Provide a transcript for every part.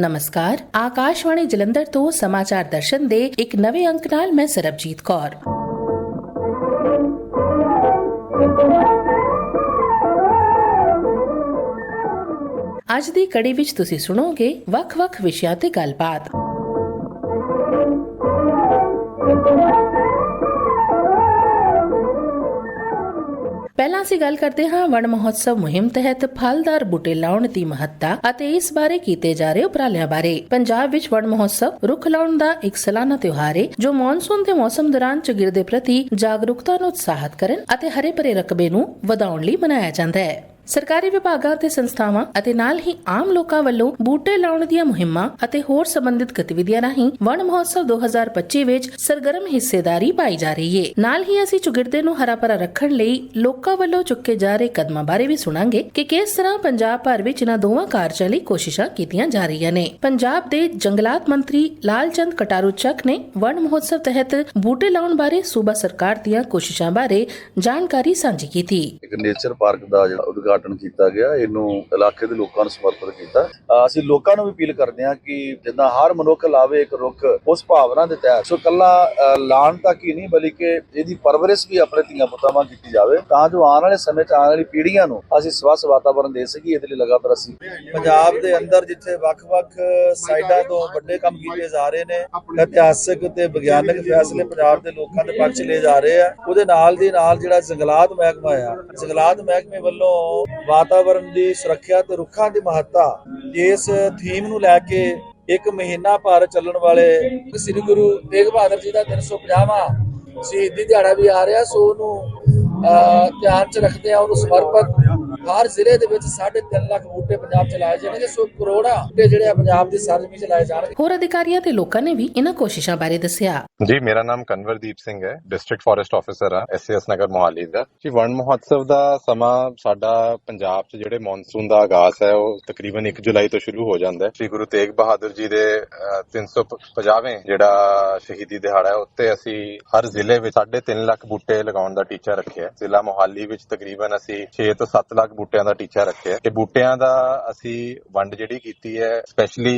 ਨਮਸਕਾਰ ਆਕਾਸ਼ਵਾਣੀ ਜਲੰਧਰ ਤੋਂ ਸਮਾਚਾਰ ਦਰਸ਼ਨ ਦੇ ਇੱਕ ਨਵੇਂ ਅੰਕ ਨਾਲ ਮੈਂ ਸਰਬਜੀਤ ਕੌਰ ਅੱਜ ਦੀ ਕੜੀ ਵਿੱਚ ਤੁਸੀਂ ਸੁਣੋਗੇ ਵੱਖ-ਵੱਖ ਵਿਸ਼ਿਆਂ ਤੇ ਗੱਲਬਾਤ ਪਹਿਲਾਂ ਗੱਲ ਕਰਦੇ ਹਾਂ, ਵਣ ਮਹੋਤਸਵ ਮੁਹਿੰਮ ਤਹਿਤ ਫਲਦਾਰ ਬੂਟੇ ਲਾਉਣ ਦੀ ਮਹੱਤਤਾ ਅਤੇ ਇਸ ਬਾਰੇ ਕੀਤੇ ਜਾ ਰਹੇ ਉਪਰਾਲਿਆਂ ਬਾਰੇ। ਪੰਜਾਬ ਵਿੱਚ ਵਣ ਮਹੋਤਸਵ ਰੁੱਖ ਲਾਉਣ ਦਾ ਇੱਕ ਸਾਲਾਨਾ ਤਿਉਹਾਰ ਹੈ ਜੋ ਮੌਨਸੂਨ ਦੇ ਮੌਸਮ ਦੌਰਾਨ ਚਗਿਰਦੇ ਪ੍ਰਤੀ ਜਾਗਰੂਕਤਾ ਨੂੰ ਉਤਸ਼ਾਹਿਤ ਕਰਨ ਅਤੇ ਹਰੇ ਭਰੇ ਰਕਬੇ ਨੂੰ ਵਧਾਉਣ ਲਈ ਮਨਾਇਆ ਜਾਂਦਾ ਹੈ। ਸਰਕਾਰੀ ਵਿਭਾਗਾਂ ਤੇ ਸੰਸਥਾਵਾਂ ਅਤੇ ਨਾਲ ਹੀ ਆਮ ਲੋਕਾਂ ਵੱਲੋਂ ਬੂਟੇ ਲਾਉਣ ਦੀਆਂ ਮੁਹਿੰਮਾਂ ਅਤੇ ਹੋਰ ਸੰਬੰਧਿਤ ਗਤੀਵਿਧੀਆਂ ਰਾਹੀਂ ਵਣ ਮਹੋਤਸਵ 2025 ਵਿੱਚ ਸਰਗਰਮ ਹਿੱਸੇਦਾਰੀ ਪਾਈ ਜਾ ਰਹੀ ਹੈ ਨਾਲ ਹੀ ਅਸੀਂ ਚੁਗਿਰਦੇ ਨੂੰ ਹਰਾ ਭਰਾ ਰੱਖਣ ਲਈ ਲੋਕਾਂ ਵੱਲੋਂ ਚੁੱਕੇ ਜਾ ਰਹੇ ਕਦਮਾਂ ਬਾਰੇ ਵੀ ਸੁਣਾਂਗੇ ਕਿ ਕਿਸ ਤਰ੍ਹਾਂ ਪੰਜਾਬ ਭਰ ਵਿੱਚ ਇਹਨਾਂ ਦੋਵਾਂ ਕਾਰਜਾਂ ਲਈ ਕੋਸ਼ਿਸ਼ਾਂ ਕੀਤੀਆਂ ਜਾ ਰਹੀਆਂ ਨੇ। ਪੰਜਾਬ ਦੇ ਜੰਗਲਾਤ ਮੰਤਰੀ ਲਾਲਚੰਦ ਕਟਾਰੂ ਚੱਕ ਨੇ ਵਣ ਮਹੋਤਸਵ ਤਹਿਤ ਬੂਟੇ ਲਾਉਣ ਬਾਰੇ ਸੂਬਾ ਸਰਕਾਰ ਦੀਆਂ ਕੋਸ਼ਿਸ਼ਾਂ ਬਾਰੇ ਜਾਣਕਾਰੀ ਸਾਂਝੀ ਕੀਤੀ। ਇੱਕ ਨੇਚਰ ਪਾਰਕ ਦਾ ਜਿਹੜਾ ਉਦਘਾਟਨ ਕੀਤਾ ਗਿਆ, ਇਹਨੂੰ ਇਲਾਕੇ ਦੇ ਲੋਕਾਂ ਨੂੰ ਸਮਰਪਿਤ ਕੀਤਾ। ਅਸੀਂ ਲੋਕਾਂ ਨੂੰ ਵੀ ਅਪੀਲ ਕਰਦੇ ਹਾਂ ਕਿ ਜਿੱਦਾਂ ਹਰ ਮਨੁੱਖ ਲਾਵੇ ਇੱਕ ਰੁੱਖ, ਉਸ ਭਾਵਨਾ ਦੇ ਤਹਿਤ। ਸੋ ਕੱਲਾ ਲਾਣ ਤੱਕ ਹੀ ਨਹੀਂ, ਬਲਕਿ ਇਹਦੀ ਪਰਵਰਿਸ਼ ਵੀ ਆਪਣੇ ਧੀਆਂ ਪੁੱਤਾਂ ਵਾਂਗ ਕੀਤੀ ਜਾਵੇ, ਤਾਂ ਜੋ ਆਉਣ ਵਾਲੇ ਸਮੇਂ 'ਚ ਆਉਣ ਵਾਲੀ ਪੀੜ੍ਹੀਆਂ ਨੂੰ ਅਸੀਂ ਸਵੱਛ ਵਾਤਾਵਰਣ ਦੇ ਸਕੀਏ, ਇਹਦੇ ਲਈ ਲਗਾਤਾਰ ਅਸੀਂ ਪੰਜਾਬ ਦੇ ਅੰਦਰ ਜਿੱਥੇ ਵੱਖ-ਵੱਖ ਸਾਈਡਾਂ ਤੋਂ ਵੱਡੇ ਕੰਮ ਕੀਤੇ ਜਾ ਰਹੇ ਨੇ, ਇਤਿਹਾਸਕ ਤੇ ਵਿਗਿਆਨਕ ਫੈਸਲੇ ਪੰਜਾਬ ਦੇ ਲੋਕਾਂ ਦੇ ਪੱਖ 'ਚ ਲਏ ਜਾ ਰਹੇ ਆ। ਉਹਦੇ ਨਾਲ ਦੀ ਨਾਲ ਜਿਹੜਾ ਜੰਗਲਾਤ ਮਹਿਕਮਾ ਆ, ਜੰਗਲਾਤ ਮਹਿਕਮੇ ਵੱਲੋਂ ਵਾਤਾਵਰਣ ਦੀ ਸੁਰੱਖਿਆ ਤੇ ਰੁੱਖਾਂ ਦੀ ਮਹੱਤਤਾ ਇਸ ਥੀਮ ਨੂੰ ਲੈ ਕੇ ਇੱਕ ਮਹੀਨਾ ਭਰ ਚੱਲਣ ਵਾਲੇ ਸ੍ਰੀ ਗੁਰੂ ਤੇਗ ਬਹਾਦਰ ਜੀ ਦਾ 350ਵਾਂ ਸ਼ਹੀਦੀ ਦਿਹਾੜਾ ਵੀ ਆ ਰਿਹਾ ਸੋ ਉਹਨੂੰ ਅਹ, ਧਿਆਨ ਚ ਰੱਖਦੇ ਆ ਉਹਨੂੰ ਸਮਰਪਿਤ ਹਰ ਜ਼ਿਲ੍ਹੇ ਦੇ ਵਿੱਚ 3.5 ਲੱਖ ਬੂਟੇ ਪੰਜਾਬ ਚ ਲਾਏ ਜਾਣਗੇ ਸੋ ਕਰੋੜਾਂ ਬੂਟੇ ਜਿਹੜੇ ਆ ਪੰਜਾਬ ਦੀ ਸਰਜ਼ਮੀਨ ਚ ਲਾਏ ਜਾਣਗੇ। ਹੋਰ ਅਧਿਕਾਰੀਆਂ ਤੇ ਲੋਕਾਂ ਨੇ ਵੀ ਇਹਨਾਂ ਕੋਸ਼ਿਸ਼ਾਂ ਬਾਰੇ ਦੱਸਿਆ। ਜੀ ਮੇਰਾ ਨਾਮ ਕਨਵਰਦੀਪ ਸਿੰਘ ਹੈ ਡਿਸਟ੍ਰਿਕਟ ਫੋਰੈਸਟ ਆਫੀਸਰ ਆ ਐਸਐਸ ਨਗਰ ਮੋਹਾਲੀ ਦਾ। ਜੀ ਵਣ ਮਹੋਤਸਵ ਦਾ ਸਮਾਂ ਸਾਡਾ ਪੰਜਾਬ 'ਚ ਜਿਹੜੇ ਮੌਨਸੂਨ ਦਾ ਆਗਾਜ਼ ਹੈ ਉਹ ਤਕਰੀਬਨ 1 ਜੁਲਾਈ ਤੋਂ ਸ਼ੁਰੂ ਹੋ ਜਾਂਦਾ ਹੈ। ਸ੍ਰੀ ਗੁਰੂ ਤੇਗ ਬਹਾਦਰ ਜੀ ਦੇ ਅਹ, 350ਵੇਂ ਜਿਹੜਾ ਸ਼ਹੀਦੀ ਦਿਹਾੜਾ ਹੈ ਉੱਤੇ ਅਸੀਂ ਹਰ ਜ਼ਿਲ੍ਹੇ ਵਿੱਚ 3.5 ਲੱਖ ਬੂਟੇ ਲਗਾਉਣ ਦਾ ਟੀਚਾ ਰੱਖਿਆ ਹੈ। ਜ਼ਿਲ੍ਹਾ ਮੋਹਾਲੀ ਵਿੱਚ ਤਕਰੀਬਨ ਅਸੀਂ 6 ਤੋਂ 7 ਲੱਖ ਬੂਟਿਆਂ ਦਾ ਟੀਚਾ ਰੱਖਿਆ। ਹੈ ਬੂਟਿਆਂ ਦਾ ਅਸੀਂ ਵੰਡ ਜਿਹੜੀ ਕੀਤੀ ਹੈ ਸਪੈਸ਼ਲੀ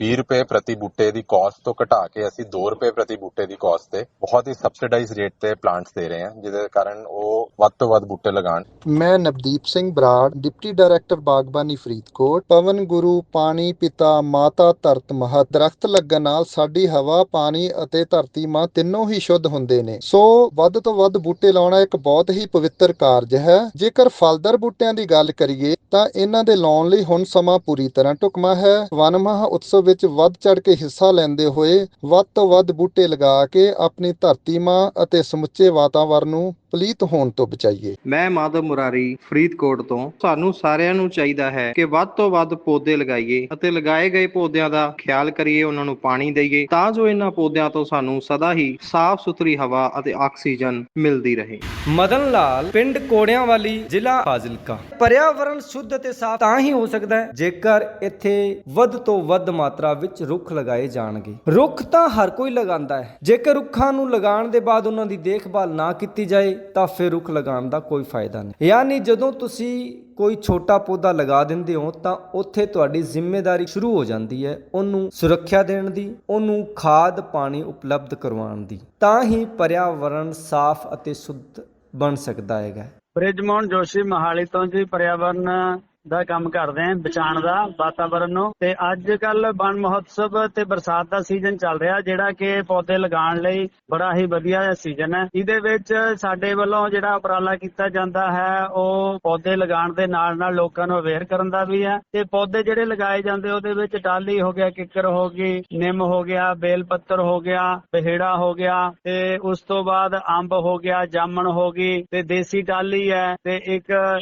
20 ਰੁਪਏ ਪ੍ਰਤੀ ਬੂਟੇ ਦੀ ਕਾਸਟ ਤੋਂ ਘਟਾ ਕੇ ਅਸੀਂ 2 ਰੁਪਏ ਪ੍ਰਤੀ ਬੂਟੇ ਦੀ ਕਾਸਟ ਤੇ ਬਹੁਤ ਹੀ ਸਬਸਿਡਾਈਜ਼ ਰੇਟ ਤੇ ਪਲਾਂਟਸ ਦੇ ਰਹੇ ਹਾਂ, ਜਿਹਦੇ ਕਾਰਨ ਉਹ ਵੱਧ ਤੋਂ ਵੱਧ ਬੂਟੇ ਲਗਾਉਣ। ਮੈਂ ਨਵਦੀਪ ਸਿੰਘ ਬਰਾੜ, ਡਿਪਟੀ ਡਾਇਰੈਕਟਰ ਬਾਗਬਾਨੀ ਫਰੀਦਕੋਟ, ਪਵਨ ਗੁਰੂ, ਪਾਣੀ ਪਿਤਾ, ਮਾਤਾ ਧਰਤ ਮਹਤ ਦਰਖਤ ਲੱਗਣ ਨਾਲ ਸਾਡੀ ਹਵਾ, ਪਾਣੀ ਅਤੇ ਧਰਤੀ ਮਾਂ ਤਿੰਨੋਂ ਹੀ ਸ਼ੁੱਧ ਹੁੰਦੇ ਨੇ। ਸੋ ਵੱਧ ਤੋਂ ਵੱਧ ਬੂਟੇ ਲਾਉਣਾ ਇੱਕ ਬਹੁਤ ਹੀ ਪਵਿੱਤਰ ਕਾਰਜ ਹੈ। ਜੇਕਰ ਫਲ ਫਲਦਾਰ ਬੂਟਿਆਂ ਦੀ ਗੱਲ ਕਰੀਏ ਤਾਂ ਇਹਨਾਂ ਦੇ ਲਾਉਣ ਲਈ ਹੁਣ ਸਮਾਂ ਪੂਰੀ ਤਰ੍ਹਾਂ ਢੁਕਮਾ ਹੈ। ਵਨ ਮਹਾ ਉਤਸਵ ਵਿੱਚ ਵੱਧ ਚੜ ਕੇ ਹਿੱਸਾ ਲੈਂਦੇ ਹੋਏ ਵੱਧ ਤੋਂ ਵੱਧ ਬੂਟੇ ਲਗਾ ਕੇ ਆਪਣੀ ਧਰਤੀ ਮਾਂ ਅਤੇ ਸਮੁੱਚੇ ਵਾਤਾਵਰਣ ਨੂੰ ਪਲੀਤ ਹੋਣ ਤੋਂ ਬਚਾਈਏ। ਮੈਂ ਮਾਧਵ ਮੁਰਾਰੀ ਫਰੀਦਕੋਟ ਤੋਂ। ਸਾਨੂੰ ਸਾਰਿਆਂ ਨੂੰ ਚਾਹੀਦਾ ਹੈ ਕਿ ਵੱਧ ਤੋਂ ਵੱਧ ਪੌਦੇ ਲਗਾਈਏ ਅਤੇ ਲਗਾਏ ਗਏ ਪੌਦਿਆਂ ਦਾ ਖਿਆਲ ਕਰੀਏ ਉਹਨਾਂ ਨੂੰ ਪਾਣੀ ਦੇਈਏ ਤਾਂ ਜੋ ਇਹਨਾਂ ਪੌਦਿਆਂ ਤੋਂ ਸਾਨੂੰ ਸਦਾ ਹੀ ਸਾਫ਼ ਸੁਥਰੀ ਹਵਾ ਅਤੇ ਆਕਸੀਜਨ ਮਿਲਦੀ ਰਹੇ। ਮਦਨ ਲਾਲ ਪਿੰਡ ਕੋੜਿਆਂ ਵਾਲੀ ਜ਼ਿਲ੍ਹਾ ਫਾਜ਼ਿਲਕਾ। ਪਰਿਆਵਰਣ ਸ਼ੁੱਧ ਅਤੇ ਸਾਫ਼ ਤਾਂ ਹੀ ਹੋ ਸਕਦਾ ਹੈ ਜੇਕਰ ਇੱਥੇ ਵੱਧ ਤੋਂ ਵੱਧ ਮਾਤਰਾ ਵਿੱਚ ਰੁੱਖ ਲਗਾਏ ਜਾਣਗੇ। ਰੁੱਖ ਤਾਂ ਹਰ ਕੋਈ ਲਗਾਉਂਦਾ ਹੈ। ਜੇਕਰ ਰੁੱਖਾਂ ਨੂੰ ਲਗਾਉਣ ਦੇ ਬਾਅਦ ਉਹਨਾਂ ਦੀ ਦੇਖਭਾਲ ਨਾ ਕੀਤੀ ਜਾਏ ਤਾਂ ਫਿਰ ਰੁੱਖ ਲਗਾਉਣ ਦਾ ਕੋਈ ਫਾਇਦਾ ਨਹੀਂ। ਯਾਨੀ ਜਦੋਂ ਤੁਸੀਂ ਕੋਈ ਛੋਟਾ ਪੌਦਾ ਲਗਾ ਦਿੰਦੇ ਹੋ, ਤਾਂ ਉੱਥੇ ਤੁਹਾਡੀ ਜ਼ਿੰਮੇਵਾਰੀ ਸ਼ੁਰੂ ਹੋ ਜਾਂਦੀ ਹੈ ਉਹਨੂੰ ਸੁਰੱਖਿਆ ਦੇਣ ਦੀ, ਉਹਨੂੰ ਖਾਦ ਪਾਣੀ ਉਪਲਬਧ ਕਰਵਾਉਣ ਦੀ। ਤਾਂ ਹੀ ਪਰਿਆਵਰਣ ਸਾਫ਼ ਅਤੇ ਸ਼ੁੱਧ ਬਣ ਸਕਦਾ ਹੈਗਾ। ਬ੍ਰਿਜਮੋਹਨ ਜੋਸ਼ੀ ਮਹਾਲੀ ਤੋਂ ਜੀ, ਪਰਿਆਵਰਨ ਦਾ ਕੰਮ ਕਰਦੇ ਆਂ ਬਚਾਉਣ ਦਾ ਵਾਤਾਵਰਨ ਨੂੰ। ਤੇ ਅੱਜ ਕੱਲ ਵਣ ਮਹੋਤਸਵ ਤੇ ਬਰਸਾਤ ਦਾ ਸੀਜ਼ਨ ਚੱਲ ਰਿਹਾ, ਜਿਹੜਾ ਕਿ ਪੌਦੇ ਲਗਾਉਣ ਲਈ ਬੜਾ ਹੀ ਵਧੀਆ ਸੀਜ਼ਨ ਹੈ। ਇਹਦੇ ਵਿੱਚ ਸਾਡੇ ਵੱਲੋਂ ਜਿਹੜਾ ਉਪਰਾਲਾ ਕੀਤਾ ਜਾਂਦਾ ਹੈ, ਉਹ ਪੌਦੇ ਲਗਾਉਣ ਦੇ ਨਾਲ ਨਾਲ ਲੋਕਾਂ ਨੂੰ ਅਵੇਅਰ ਕਰਨ ਦਾ ਵੀ ਹੈ। ਤੇ ਪੌਦੇ ਜਿਹੜੇ ਲਗਾਏ ਜਾਂਦੇ, ਉਹਦੇ ਵਿੱਚ ਟਾਲੀ ਹੋ ਗਿਆ, ਕਿੱਕਰ ਹੋ ਗਈ, ਨਿੰਮ ਹੋ ਗਿਆ, ਬੇਲ ਪੱਤਰ ਹੋ ਗਿਆ, ਬਹਿੜਾ ਹੋ ਗਿਆ, ਤੇ ਉਸ ਤੋਂ ਬਾਅਦ ਅੰਬ ਹੋ ਗਿਆ, ਜਾਮਣ ਹੋ ਗਈ, ਤੇ ਦੇਸੀ ਟਾਲੀ ਹੈ, ਤੇ ਇੱਕ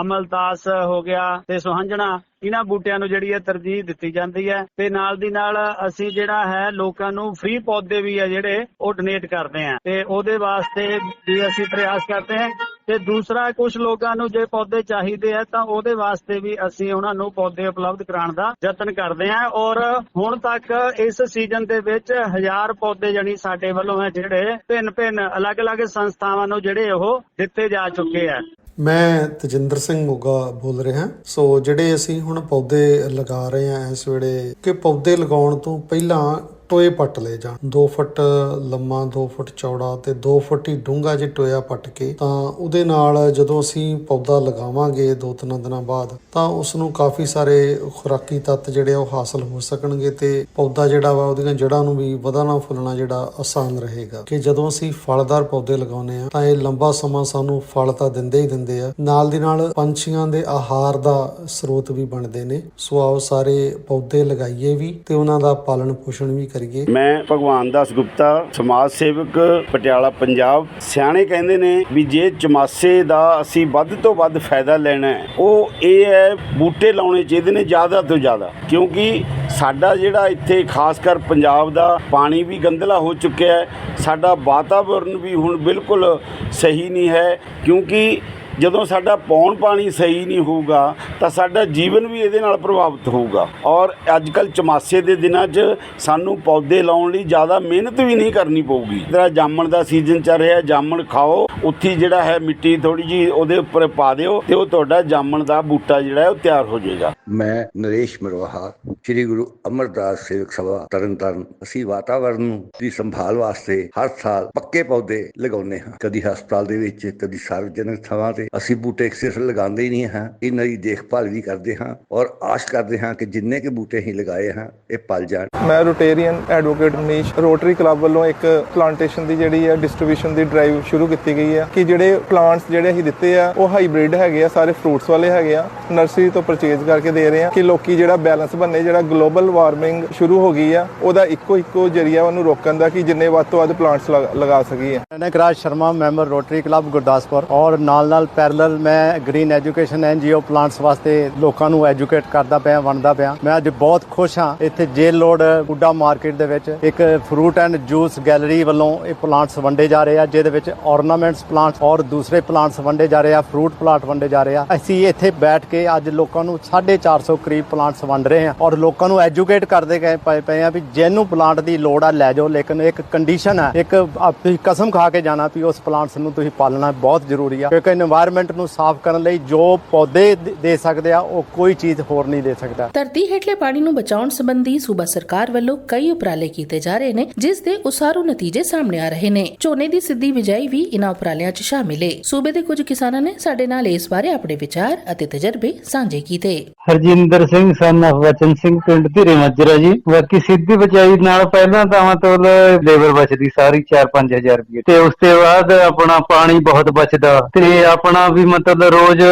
ਅਮਲਦਾਸ ਹੋ ਗਿਆ ਤੇ ਸੁਹੰਜਣਾ, ਇਹਨਾਂ ਬੂਟਿਆਂ ਨੂੰ ਜਿਹੜੀ ਹੈ ਤਰਜੀਹ ਦਿੱਤੀ ਜਾਂਦੀ ਹੈ ਤੇ ਨਾਲ ਦੀ ਨਾਲ ਅਸੀਂ ਜਿਹੜਾ ਹੈ ਲੋਕਾਂ ਨੂੰ ਫ੍ਰੀ ਪੌਦੇ ਵੀ ਹੈ ਜਿਹੜੇ ਉਹ ਡੋਨੇਟ ਕਰਦੇ ਆ ਤੇ ਉਹਦੇ ਵਾਸਤੇ ਵੀ ਅਸੀਂ ਪ੍ਰਯਾਸ ਕਰਦੇ ਹਾਂ ਤੇ ਦੂਸਰਾ ਕੁਝ ਲੋਕਾਂ ਨੂੰ ਜੇ ਪੌਦੇ ਚਾਹੀਦੇ ਆ ਤਾਂ ਉਹਦੇ ਵਾਸਤੇ ਵੀ ਅਸੀਂ ਉਹਨਾਂ ਨੂੰ ਪੌਦੇ ਉਪਲਬਧ ਕਰਾਉਣ ਦਾ ਯਤਨ ਕਰਦੇ ਹਾਂ ਔਰ ਹੁਣ ਤੱਕ ਇਸ ਸੀਜ਼ਨ ਦੇ ਵਿੱਚ ਹਜ਼ਾਰ ਪੌਦੇ ਜਣੀ ਸਾਡੇ ਵੱਲੋਂ ਹੈ ਜਿਹੜੇ ਭਿੰਨ ਭਿੰਨ ਅਲੱਗ-ਅਲੱਗ ਸੰਸਥਾਵਾਂ ਨੂੰ ਜਿਹੜੇ ਉਹ ਦਿੱਤੇ ਜਾ ਚੁੱਕੇ ਆ। ਮੈਂ ਤਜਿੰਦਰ ਸਿੰਘ ਮੋਗਾ ਬੋਲ ਰਿਹਾ। ਸੋ ਜਿਹੜੇ ਅਸੀਂ ਹੁਣ ਪੌਦੇ ਲਗਾ ਰਹੇ ਹਾਂ ਇਸ ਵੇਲੇ, ਕਿ ਪੌਦੇ ਲਗਾਉਣ ਤੋਂ ਪਹਿਲਾਂ ਟੋਏ ਪੱਟ ਲਏ ਜਾਣ। 2 ਫੁੱਟ ਲੰਮਾ 2 ਫੁੱਟ ਚੌੜਾ ਤੇ 2 ਫੁੱਟ ਹੀ ਡੂੰਘਾ ਜੇ ਟੋਇਆ ਪੱਟ ਕੇ, ਤਾਂ ਉਹਦੇ ਨਾਲ ਜਦੋਂ ਅਸੀਂ ਪੌਦਾ ਲਗਾਵਾਂਗੇ ਦੋ ਤਿੰਨ ਦਿਨਾਂ ਬਾਅਦ, ਤਾਂ ਉਸ ਨੂੰ ਕਾਫੀ ਸਾਰੇ ਖੁਰਾਕੀ ਤੱਤ ਜਿਹੜੇ ਆ ਉਹ ਹਾਸਲ ਹੋ ਸਕਣਗੇ ਤੇ ਪੌਦਾ ਜਿਹੜਾ ਵਾ, ਉਹਦੀਆਂ ਜੜ੍ਹਾਂ ਨੂੰ ਵੀ ਵਧਣਾ ਫੁੱਲਣਾ ਜਿਹੜਾ ਆਸਾਨ ਰਹੇਗਾ। ਕਿ ਜਦੋਂ ਅਸੀਂ ਫਲਦਾਰ ਪੌਦੇ ਲਗਾਉਂਦੇ ਆ ਤਾਂ ਇਹ ਲੰਬਾ ਸਮਾਂ ਸਾਨੂੰ ਫਲ ਤਾਂ ਦਿੰਦੇ ਹੀ ਦਿੰਦੇ ਆ। ਨਾਲ ਦੀ ਨਾਲ ਪੰਛੀਆਂ ਦੇ ਆਹਾਰ ਦਾ ਸਰੋਤ ਵੀ ਬਣਦੇ ਨੇ। ਸੋ ਆਓ ਸਾਰੇ ਪੌਦੇ ਲਗਾਈਏ ਵੀ ਤੇ ਉਹਨਾਂ ਦਾ ਪਾਲਣ ਪੋਸ਼ਣ ਵੀ ਕਰੀਏ? ਮੈਂ ਭਗਵਾਨ ਦਾਸ ਗੁਪਤਾ, ਸਮਾਜ ਸੇਵਕ, ਪਟਿਆਲਾ, ਪੰਜਾਬ। ਸਿਆਣੇ ਕਹਿੰਦੇ ਨੇ ਵੀ ਜੇ ਚਮਾਸੇ ਦਾ ਅਸੀਂ ਵੱਧ ਤੋਂ ਵੱਧ ਫਾਇਦਾ ਲੈਣਾ ਹੈ, ਉਹ ਇਹ ਹੈ ਬੂਟੇ ਲਾਉਣੇ ਚਾਹੀਦੇ ਨੇ ਜ਼ਿਆਦਾ ਤੋਂ ਜ਼ਿਆਦਾ। ਕਿਉਂਕਿ ਸਾਡਾ ਜਿਹੜਾ ਇੱਥੇ ਖਾਸ ਕਰ ਪੰਜਾਬ ਦਾ ਪਾਣੀ ਵੀ ਗੰਦਲਾ ਹੋ ਚੁੱਕਿਆ ਹੈ, ਸਾਡਾ ਵਾਤਾਵਰਨ ਵੀ ਹੁਣ ਬਿਲਕੁਲ ਸਹੀ ਨਹੀਂ ਹੈ। ਕਿਉਂਕਿ ਜਦੋਂ ਸਾਡਾ ਪੌਣ ਪਾਣੀ ਸਹੀ ਨਹੀਂ ਹੋਊਗਾ, ਤਾਂ ਸਾਡਾ ਜੀਵਨ ਵੀ ਇਹਦੇ ਨਾਲ ਪ੍ਰਭਾਵਿਤ ਹੋਊਗਾ। ਔਰ ਅੱਜ ਕੱਲ ਚਮਾਸੇ ਦੇ ਦਿਨਾਂ 'ਚ ਸਾਨੂੰ ਪੌਦੇ ਲਾਉਣ ਲਈ ਜ਼ਿਆਦਾ ਮਿਹਨਤ ਵੀ ਨਹੀਂ ਕਰਨੀ ਪਊਗੀ। ਜਿਹੜਾ ਜਾਮਣ ਦਾ ਸੀਜ਼ਨ ਚੱਲ ਰਿਹਾ, ਜਾਮਣ ਖਾਓ, ਉੱਥੇ ਜਿਹੜਾ ਹੈ ਮਿੱਟੀ ਥੋੜੀ ਜੀ ਉਹਦੇ ਉੱਪਰ ਪਾ ਦਿਓ ਤੇ ਉਹ ਤੁਹਾਡਾ ਜਾਮਣ ਦਾ ਬੂਟਾ ਜਿਹੜਾ ਹੈ ਉਹ ਤਿਆਰ ਹੋ ਜਾਏਗਾ। ਮੈਂ ਨਰੇਸ਼ ਮਰਵਾਹਾ, ਸ੍ਰੀ ਗੁਰੂ ਅਮਰਦਾਸ ਸੇਵਕ ਸਭਾ ਤਰਨਤਾਰਨ। ਅਸੀਂ ਵਾਤਾਵਰਣ ਨੂੰ ਦੀ ਸੰਭਾਲ ਵਾਸਤੇ ਹਰ ਸਾਲ ਪੱਕੇ ਪੌਦੇ ਲਗਾਉਂਦੇ ਹਾਂ। ਕਦੀ ਹਸਪਤਾਲ ਦੇ ਵਿੱਚ, ਕਦੀ ਸਾਰਵਜਨਿਕ ਥਾਵਾਂ ਤੇ। ਅਸੀਂ ਬੂਟੇ ਸਿਰਫ ਲਗਾਉਂਦੇ ਹੀ ਨਹੀਂ ਹਾਂ, ਇਹਨਾਂ ਦੀ ਦੇਖਭਾਲ ਵੀ ਕਰਦੇ ਹਾਂ ਔਰ ਆਸ਼ ਕਰਦੇ ਹਾਂ ਕਿ ਜਿੰਨੇ ਕਿ ਬੂਟੇ ਹੀ ਲਗਾਏ ਹਾਂ, ਇਹ ਪਲ ਜਾਣ। ਮੈਂ Rotarian advocate Manish Rotary club ਵੱਲੋਂ ਇੱਕ ਪਲਾਂਟੇਸ਼ਨ ਦੀ ਜਿਹੜੀ ਹੈ ਡਿਸਟ੍ਰੀਬਿਊਸ਼ਨ ਦੀ ਡਰਾਈਵ ਸ਼ੁਰੂ ਕੀਤੀ ਗਈ ਹੈ ਕਿ ਜਿਹੜੇ ਪਲਾਂਟਸ ਜਿਹੜੇ ਅਸੀਂ ਦਿੱਤੇ ਆ, ਉਹ ਹਾਈਬ੍ਰਿਡ ਹੈਗੇ ਆ, ਸਾਰੇ ਫਰੂਟਸ ਵਾਲੇ ਹੈਗੇ ਆ। ਨਰਸਰੀ ਤੋਂ ਪਰਚੇਜ਼ ਕਰਕੇ ਦੇ ਰਹੇ ਆ ਕਿ ਲੋਕੀ ਜਿਹੜਾ ਬੈਲੈਂਸ ਬੰਨੇ ਜਿਹੜਾ ਗਲੋਬਲ ਵਾਰਮਿੰਗ ਸ਼ੁਰੂ ਹੋ ਗਈ ਆ, ਉਹਦਾ ਇੱਕੋ ਇੱਕੋ ਜਰੀਆ ਉਹਨੂੰ ਰੋਕਣ ਦਾ ਕਿ ਜਿੰਨੇ ਵੱਧ ਤੋਂ ਵੱਧ ਪਲਾਂਟਸ ਲਗਾ ਸਕੀਏ। Nagraj Sharma member Rotary club Gurdaspur. ਔਰ ਨਾਲ ਨਾਲ ਪੈਰਲਲ ਮੈਂ ਗ੍ਰੀਨ ਐਜੂਕੇਸ਼ਨ ਐਨਜੀਓ ਪਲਾਂਟਸ ਵਾਸਤੇ ਲੋਕਾਂ ਨੂੰ ਐਜੂਕੇਟ ਕਰਦਾ ਪਿਆ, ਵੰਡਦਾ ਪਿਆ। ਮੈਂ ਅੱਜ ਬਹੁਤ ਖੁਸ਼ ਹਾਂ। ਇੱਥੇ ਜੇਲ ਰੋਡ ਗੁੱਡਾ ਮਾਰਕੀਟ ਦੇ ਵਿੱਚ ਇੱਕ ਫਰੂਟ ਐਂਡ ਜੂਸ ਗੈਲਰੀ ਵੱਲੋਂ ਇਹ ਪਲਾਂਟਸ ਵੰਡੇ ਜਾ ਰਹੇ ਆ, ਜਿਹਦੇ ਵਿੱਚ ornaments ਪਲਾਂਟਸ ਔਰ ਦੂਸਰੇ ਪਲਾਂਟਸ ਵੰਡੇ ਜਾ ਰਹੇ ਆ ਫਰੂਟ ਪਲਾਂਟ ਵੰਡੇ ਜਾ ਰਹੇ ਆ। ਅਸੀਂ ਇੱਥੇ ਬੈਠ ਕੇ ਅੱਜ ਲੋਕਾਂ ਨੂੰ 450 ਕਰੀਬ ਪਲਾਂਟਸ ਵੰਡ ਰਹੇ ਆ ਔਰ ਲੋਕਾਂ ਨੂੰ ਐਜੂਕੇਟ ਕਰਦੇ ਗਏ ਪਏ ਪਏ ਆ ਵੀ ਜਿਹਨੂੰ ਪਲਾਂਟ ਦੀ ਲੋੜ ਆ, ਲੈ ਜਾਓ, ਲੇਕਿਨ ਇੱਕ ਕੰਡੀਸ਼ਨ ਹੈ ਇੱਕ ਆਪਣੀ ਕਸਮ ਖਾ ਕੇ ਜਾਣਾ ਵੀ ਉਸ ਪਲਾਂਟਸ ਨੂੰ ਤੁਸੀਂ ਪਾਲਣਾ ਬਹੁਤ ਜ਼ਰੂਰੀ ਆ, ਕਿਉਂਕਿ এনवायरमेंट ਨੂੰ ਸਾਫ਼ ਕਰਨ ਲਈ ਜੋ ਪੌਦੇ ਦੇ ਸਕਦੇ ਆ, ਉਹ ਕੋਈ ਚੀਜ਼ ਹੋਰ ਨਹੀਂ ਦੇ ਸਕਦਾ। ਧਰਤੀ ਹੇਠਲੇ ਪਾਣੀ ਨੂੰ ਬਚਾਉਣ ਸੰਬੰਧੀ ਸੂਬਾ ਸਰਕਾਰ ਵੱਲੋਂ ਕਈ ਉਪਰਾਲੇ ਕੀਤੇ ਜਾ ਰਹੇ ਨੇ, ਜਿਸ ਦੇ ਉਸਾਰੂ ਨਤੀਜੇ ਸਾਹਮਣੇ ਆ ਰਹੇ ਨੇ। ਝੋਨੇ ਦੀ ਸਿੱਧੀ ਬਿਜਾਈ ਵੀ ਇਨ੍ਹਾਂ ਉਪਰਾਲਿਆਂ 'ਚ ਸ਼ਾਮਿਲ ਹੈ ਸੂਬੇ ਦੇ ਕੁਝ ਕਿਸਾਨਾਂ ਨੇ ਸਾਡੇ ਨਾਲ ਇਸ ਬਾਰੇ ਆਪਣੇ ਵਿਚਾਰ ਅਤੇ ਤਜਰਬੇ ਸਾਂਝੇ ਕੀਤੇ। ਹਰਜਿੰਦਰ ਸਿੰਘ ਸਨ of ਵਚਨ ਸਿੰਘ, ਪਿੰਡ ਧੀਰੇ ਮਾਜਰਾ ਜੀ। ਬਾਕੀ ਸਿੱਧੀ ਬਚਾਈ ਨਾਲ ਪਹਿਲਾਂ ਤਾਂ ਮਤਲਬ ਲੇਬਰ ਬਚਦੀ ਸਾਰੀ 4-5000 ਰੁਪਏ ਤੇ ਉਸ ਤੋਂ ਬਾਅਦ ਆਪਣਾ ਪਾਣੀ ਬਹੁਤ ਬਚਦਾ। ਤੇ ਆਪਣਾ ਵੀ ਮਤਲਬ ਰੋਜ਼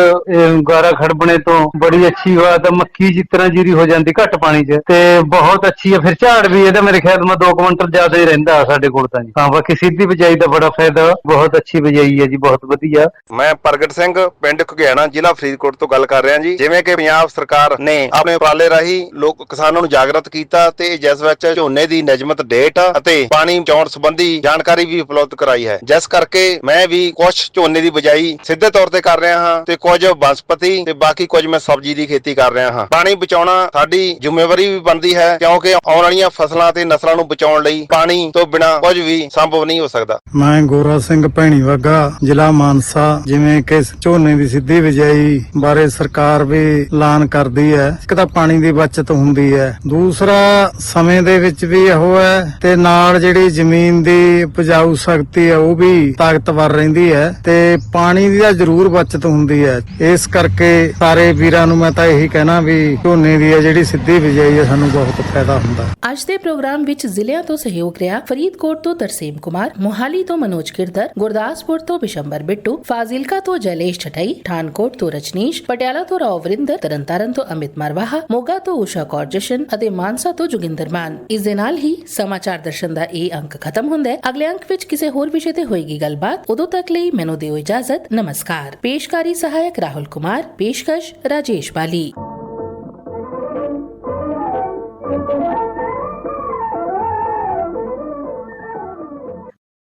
ਗਾਰਾ ਖੜਬਣੇ ਤੋਂ ਬੜੀ ਅੱਛੀ ਬਾਤ ਹੈ ਮੱਕੀ ਜਿਸ ਤਰ੍ਹਾਂ ਜੀਰੀ ਹੋ ਜਾਂਦੀ ਘੱਟ ਪਾਣੀ 'ਚ। ਤੇ ਬਹੁਤ ਅੱਛੀ ਹੈ ਫਿਰ ਝਾੜ ਵੀ ਇਹਦਾ ਮੇਰੇ ਖਿਆਲ ਮੈਂ 2 ਕੁਇੰਟਲ ਜ਼ਿਆਦਾ ਹੀ ਰਹਿੰਦਾ ਸਾਡੇ ਕੋਲ ਤਾਂ ਜੀ। ਹਾਂ, ਬਾਕੀ ਸਿੱਧੀ ਬਚਾਈ ਦਾ ਬੜਾ ਫਾਇਦਾ, ਬਹੁਤ ਅੱਛੀ ਬਜਾਈ ਹੈ ਜੀ, ਬਹੁਤ ਵਧੀਆ। ਮੈਂ ਪ੍ਰਗਟ ਸਿੰਘ, ਪਿੰਡ ਖੁਗਿਆਣਾ, ਜ਼ਿਲ੍ਹਾ ਫਰੀਦਕੋਟ ਤੋਂ ਗੱਲ ਕਰ ਰਿਹਾ ਜੀ। ਜਿਵੇਂ ਕਿ ਪੰਜਾਬ ਸਰਕਾਰ ਨੇ ਆਪਣੇ ਉਪਰਾਲੇ ਰਾਹੀਂ ਲੋਕ ਕਿਸਾਨਾਂ ਨੂੰ ਜਾਗਰਤ ਕੀਤਾ ਤੇ ਜਿਸ ਵਿੱਚ ਝੋਨੇ ਦੀ ਨਿਯਮਤ ਡੇਟ ਅਤੇ ਪਾਣੀ ਬਚਾਉਣ ਸੰਬੰਧੀ ਜਾਣਕਾਰੀ ਵੀ ਉਪਲਬਧ ਕਰਾਈ ਹੈ। ਜਿਸ ਕਰਕੇ ਮੈਂ ਵੀ ਕੁਝ ਝੋਨੇ ਦੀ ਬਜਾਈ ਸਿੱਧੇ ਤੌਰ ਤੇ ਕਰ ਰਿਹਾ ਹਾਂ ਤੇ ਕੁਝ ਬਨਸਪਤੀ ਤੇ ਬਾਕੀ ਕੁਝ ਮੈਂ ਸਬਜ਼ੀ ਦੀ ਖੇਤੀ ਕਰ ਰਿਹਾ ਹਾਂ। ਪਾਣੀ ਬਚਾਉਣਾ ਸਾਡੀ ਜ਼ਿੰਮੇਵਾਰੀ ਵੀ ਬਣਦੀ ਹੈ ਕਿਉਂਕਿ ਆਉਣ ਵਾਲੀਆਂ ਫਸਲਾਂ ਤੇ ਨਸਲਾਂ ਨੂੰ ਬਚਾਉਣ ਲਈ ਪਾਣੀ ਤੋਂ ਬਿਨਾ ਕੁਝ ਵੀ ਸੰਭਵ ਨਹੀਂ ਹੋ ਸਕਦਾ। ਮੈਂ ਗੋਰਾ ਸਿੰਘ ਭੈਣੀ ਵਾਗਾ ਜ਼ਿਲ੍ਹਾ ਮਾਨਸਾ ਜਿਵੇਂ ਕਿ ਝੋਨੇ ਦੀ ਸਿੱਧੀ ਬਿਜਾਈ ਬਾਰੇ ਸਰਕਾਰ ਵੀ ਐਲਾਨ ਕਰਦੀ ਹੈ। ਇੱਕ ਤਾਂ ਪਾਣੀ ਦੀ ਬਚਤ ਹੁੰਦੀ ਹੈ। ਦੂਸਰਾ ਸਮੇਂ ਦੇ ਵਿੱਚ ਵੀ ਇਹੋ ਹੈ ਤੇ ਨਾਲ ਜਿਹੜੀ ਜ਼ਮੀਨ ਦੀ ਉਪਜਾਊ ਸ਼ਕਤੀ ਹੈ, ਉਹ ਵੀ ਤਾਕਤਵਰ ਰਹਿੰਦੀ ਹੈ ਤੇ ਪਾਣੀ ਦੀ ਤਾਂ ਜ਼ਰੂਰ ਬਚਤ ਹੁੰਦੀ ਹੈ। ਇਸ ਕਰਕੇ ਸਾਰੇ ਵੀਰਾਂ ਨੂੰ ਮੈਂ ਤਾਂ ਇਹੀ ਕਹਿਣਾ ਵੀ ਝੋਨੇ ਦੀ ਹੈ ਜਿਹੜੀ ਸਿੱਧੀ ਬਿਜਾਈ ਹੈ, ਸਾਨੂੰ ਬਹੁਤ ਫਾਇਦਾ ਹੁੰਦਾ। ਅੱਜ ਦੇ ਪ੍ਰੋਗਰਾਮ ਵਿੱਚ ਜ਼ਿਲ੍ਹਿਆਂ ਤੋਂ ਸਹਿਯੋਗ ਰਿਹਾ ਫਰੀਦਕੋਟ ਤੋਂ ਤਰਸੇਮ ਕੁਮਾਰ, ਮੋਹਾਲੀ ਤੋਂ ਮਨੋਜ ਕਿਰਦਰ ਗੁਰਦਾਸਪੁਰ ਤੋਂ ਬਿਸ਼ੰਬਰ ਬਿੱਟੂ, ਫਾਜ਼ਿਲਕਾ ਤੋਂ ਜੈਲੇਸ਼ ਛਟਾਈ ਠਾਨਕੋਟ ਤੋਂ ਰਜਨੀਸ਼ ਪਟਿਆਲਾ ਤੋਂ ਰਾਓ ਵਰਿੰਦਰ ਤਰਨਤਾਰਨ ਤੋਂ ਅਮਿਤ ਮਰਵਾਹਾ, ਮੋਗਾ ਤੋਂ ਉਸ਼ਾ ਕੌਰ ਜਸ਼ਨ ਅਤੇ ਮਾਨਸਾ ਤੋਂ ਜੋਗਿੰਦਰ ਮਾਨ। ਇਸ ਦੇ ਨਾਲ ਹੀ ਸਮਾਚਾਰ ਦਰਸ਼ਨ ਦਾ ਇਹ ਅੰਕ ਖਤਮ ਹੁੰਦਾ ਹੈ। ਅਗਲੇ ਅੰਕ ਵਿੱਚ ਕਿਸੇ ਹੋਰ ਵਿਸ਼ੇ ਤੇ ਹੋਏਗੀ ਗੱਲਬਾਤ, ਉਦੋਂ ਤੱਕ ਲਈ ਮੈਨੂੰ ਦਿਓ ਇਜਾਜ਼ਤ। ਨਮਸਕਾਰ। ਪੇਸ਼ਕਾਰੀ ਸਹਾਇਕ ਰਾਹੁਲ ਕੁਮਾਰ, ਪੇਸ਼ਕਸ਼ ਰਾਜੇਸ਼ ਬਾਲੀ।